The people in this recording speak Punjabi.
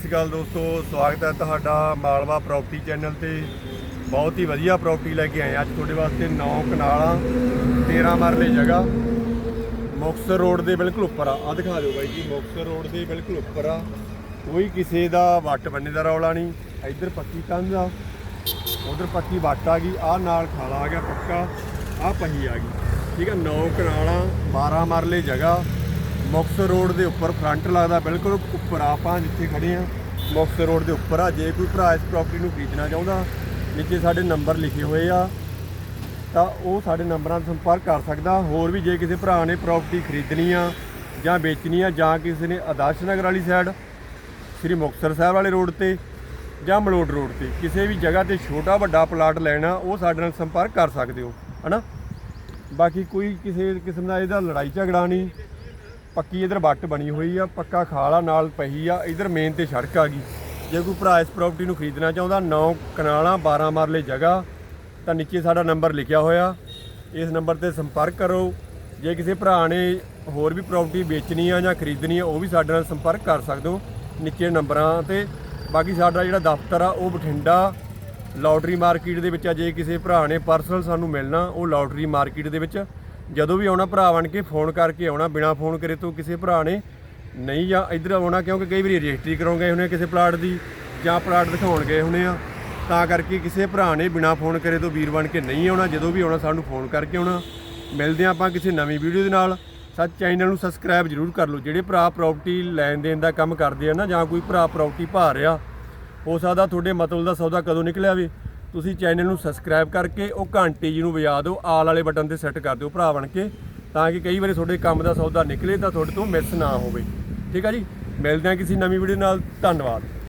ਸਤਿ ਸ਼੍ਰੀ ਅਕਾਲ ਦੋਸਤੋ, ਸਵਾਗਤ ਹੈ ਤੁਹਾਡਾ ਮਾਲਵਾ ਪ੍ਰਾਪਰਟੀ ਚੈਨਲ ਤੇ। ਬਹੁਤ ਹੀ ਵਧੀਆ ਪ੍ਰਾਪਰਟੀ ਲੈ ਕੇ ਆਏ ਅੱਜ ਤੁਹਾਡੇ ਵਾਸਤੇ 9 ਕਨਾਲਾਂ 13 ਮਰਲੇ ਜਗ੍ਹਾ, ਮੁਕਤਸਰ ਰੋਡ ਦੇ ਬਿਲਕੁਲ ਉੱਪਰ ਆ। ਆ ਦਿਖਾ ਦਿਓ ਬਾਈ ਜੀ, ਮੁਕਤਸਰ ਰੋਡ ਦੇ ਬਿਲਕੁਲ ਉੱਪਰ ਆ। ਕੋਈ ਕਿਸੇ ਦਾ ਵੱਟ ਬੰਨੇ ਦਾ ਰੌਲਾ ਨਹੀਂ। ਇੱਧਰ ਪੱਕੀ ਕੰਧ ਆ, ਉਧਰ ਪੱਕੀ ਵੱਟ ਆ ਗਈ। ਆ ਨਾਲ ਖਾਲਾ ਆ ਗਿਆ ਪੱਕਾ ਆ ਪਹੀ ਆ ਗਈ। ਠੀਕ ਆ 9 ਕਨਾਲਾਂ 12 ਮਰਲੇ ਜਗ੍ਹਾ। ਮੁਕਤਸਰ ਰੋਡ ਦੇ ਉੱਪਰ ਫਰੰਟ ਲੱਗਦਾ ਬਿਲਕੁਲ ਉੱਪਰ ਆ ਆਪਾਂ ਜਿੱਥੇ ਖੜੇ ਆ ਮੁਕਤਸਰ ਰੋਡ ਦੇ ਉੱਪਰ ਆ। ਜੇ ਕੋਈ ਭਰਾ ਇਸ ਪ੍ਰਾਪਰਟੀ ਨੂੰ ਖਰੀਦਣਾ ਚਾਹੁੰਦਾ, ਨੀਚੇ ਸਾਡੇ ਨੰਬਰ ਲਿਖੇ ਹੋਏ ਆ, ਤਾਂ ਉਹ ਸਾਡੇ ਨੰਬਰਾਂ 'ਤੇ ਸੰਪਰਕ ਕਰ ਸਕਦਾ। ਹੋਰ ਵੀ ਜੇ ਕਿਸੇ ਭਰਾ ਨੇ ਪ੍ਰਾਪਰਟੀ ਖਰੀਦਣੀ ਆ ਜਾਂ ਵੇਚਣੀ ਆ ਜਾਂ ਕਿਸੇ ਨੇ ਆਦਰਸ਼ ਨਗਰ ਵਾਲੀ ਸਾਈਡ ਸ੍ਰੀ ਮੁਕਤਸਰ ਸਾਹਿਬ ਵਾਲੇ ਰੋਡ ਤੇ ਜਾਂ ਮਲੋਟ ਰੋਡ ਤੇ, ਕਿਸੇ ਵੀ ਜਗ੍ਹਾ ਤੇ ਛੋਟਾ ਵੱਡਾ ਪਲਾਟ ਲੈਣਾ, ਉਹ ਸਾਡੇ ਨਾਲ ਸੰਪਰਕ ਕਰ ਸਕਦੇ ਹੋ, ਹਨਾ? ਬਾਕੀ ਕੋਈ ਕਿਸੇ ਕਿਸਮ ਦਾ ਇਹਦਾ ਲੜਾਈ ਝਗੜਾ ਨਹੀਂ। ਪੱਕੀ ਇਧਰ ਵੱਟ ਬਣੀ ਹੋਈ ਆ, ਪੱਕਾ ਖਾਲਾ ਨਾਲ ਪਹੀ ਆ, ਇਧਰ ਮੇਨ ਤੇ ਸੜਕ ਆ ਗਈ। ਜੇ ਕੋਈ ਭਰਾ ਇਸ ਪ੍ਰਾਪਰਟੀ ਨੂੰ ਖਰੀਦਣਾ ਚਾਹੁੰਦਾ 9 ਕਨਾਲਾਂ 12 ਮਰਲੇ ਜਗ੍ਹਾ, ਤਾਂ ਨੀਚੇ ਸਾਡਾ ਨੰਬਰ ਲਿਖਿਆ ਹੋਇਆ। ਇਸ ਨੰਬਰ ਤੇ ਸੰਪਰਕ ਕਰੋ। ਜੇ ਕਿਸੇ ਭਰਾ ਨੇ ਹੋਰ ਵੀ ਪ੍ਰਾਪਰਟੀ ਵੇਚਣੀ ਆ ਜਾਂ ਖਰੀਦਣੀ ਆ, ਉਹ ਵੀ ਸਾਡੇ ਨਾਲ ਸੰਪਰਕ ਕਰ ਸਕਦੇ ਹੋ। ਨੀਚੇ ਨੰਬਰਾਂ ਤੇ। ਬਾਕੀ ਸਾਡਾ ਜਿਹੜਾ ਦਫ਼ਤਰ ਆ, ਉਹ ਬਠਿੰਡਾ ਲਾਟਰੀ ਮਾਰਕੀਟ ਦੇ ਵਿੱਚ ਆ। ਜੇ ਕਿਸੇ ਭਰਾ ਨੇ ਪਰਸਨਲ ਸਾਨੂੰ ਮਿਲਣਾ, ਉਹ ਲਾਟਰੀ ਮਾਰਕੀਟ ਦੇ ਵਿੱਚ ਜਦੋਂ ਵੀ ਆਉਣਾ ਭਰਾ ਬਣ ਕੇ ਫੋਨ ਕਰਕੇ ਆਉਣਾ, ਬਿਨਾ ਫੋਨ ਕਰੇ ਤੋਂ ਕਿਸੇ ਭਰਾ ਨੇ ਨਹੀਂ ਜਾਂ ਇੱਧਰ ਆਉਣਾ, ਕਿਉਂਕਿ ਕਈ ਵਾਰੀ ਰਜਿਸਟਰੀ ਕਰਾਉਣ ਗਏ ਹੁੰਦੇ ਆ ਕਿਸੇ ਪਲਾਟ ਦੀ ਜਾਂ ਪਲਾਟ ਦਿਖਾਉਣ ਗਏ ਹੁੰਦੇ ਆ, ਤਾਂ ਕਰਕੇ ਕਿਸੇ ਭਰਾ ਨੇ ਬਿਨਾ ਫੋਨ ਕਰੇ ਤੋਂ ਵੀਰ ਬਣ ਕੇ ਨਹੀਂ ਆਉਣਾ, ਜਦੋਂ ਵੀ ਆਉਣਾ ਸਾਨੂੰ ਫੋਨ ਕਰਕੇ ਆਉਣਾ। ਮਿਲਦੇ ਹਾਂ ਆਪਾਂ ਕਿਸੇ ਨਵੀਂ ਵੀਡੀਓ ਦੇ ਨਾਲ। ਸੱਚ ਚੈਨਲ ਨੂੰ ਸਬਸਕ੍ਰਾਈਬ ਜ਼ਰੂਰ ਕਰ ਲਓ। ਜਿਹੜੇ ਭਰਾ ਪ੍ਰਾਪਰਟੀ ਲੈਣ ਦੇਣ ਦਾ ਕੰਮ ਕਰਦੇ ਆ ਨਾ ਜਾਂ ਕੋਈ ਭਰਾ ਪ੍ਰਾਪਰਟੀ ਭਾ ਰਿਹਾ, ਹੋ ਸਕਦਾ ਤੁਹਾਡੇ ਮਤਲਬ ਦਾ ਸੌਦਾ ਕਦੋਂ ਨਿਕਲਿਆ ਵੇ। ਤੁਸੀਂ ਚੈਨਲ ਨੂੰ ਸਬਸਕ੍ਰਾਈਬ ਕਰਕੇ ਉਹ ਘੰਟੀ ਜੀ ਨੂੰ ਵਜਾ ਦਿਓ, ਆਲ ਵਾਲੇ ਬਟਨ ਤੇ ਸੈੱਟ ਕਰ ਦਿਓ ਭਰਾ ਬਣ ਕੇ, ਤਾਂ ਕਿ ਕਈ ਵਾਰੀ ਤੁਹਾਡੇ ਕੰਮ ਦਾ ਸੌਦਾ ਨਿਕਲੇ ਤਾਂ ਤੁਹਾਡੇ ਤੋਂ ਮਿਸ ਨਾ ਹੋਵੇ। ਠੀਕ ਆ ਜੀ? ਮਿਲਦੇ ਹਾਂ ਕਿਸੇ ਨਵੀਂ ਵੀਡੀਓ ਨਾਲ। ਧੰਨਵਾਦ।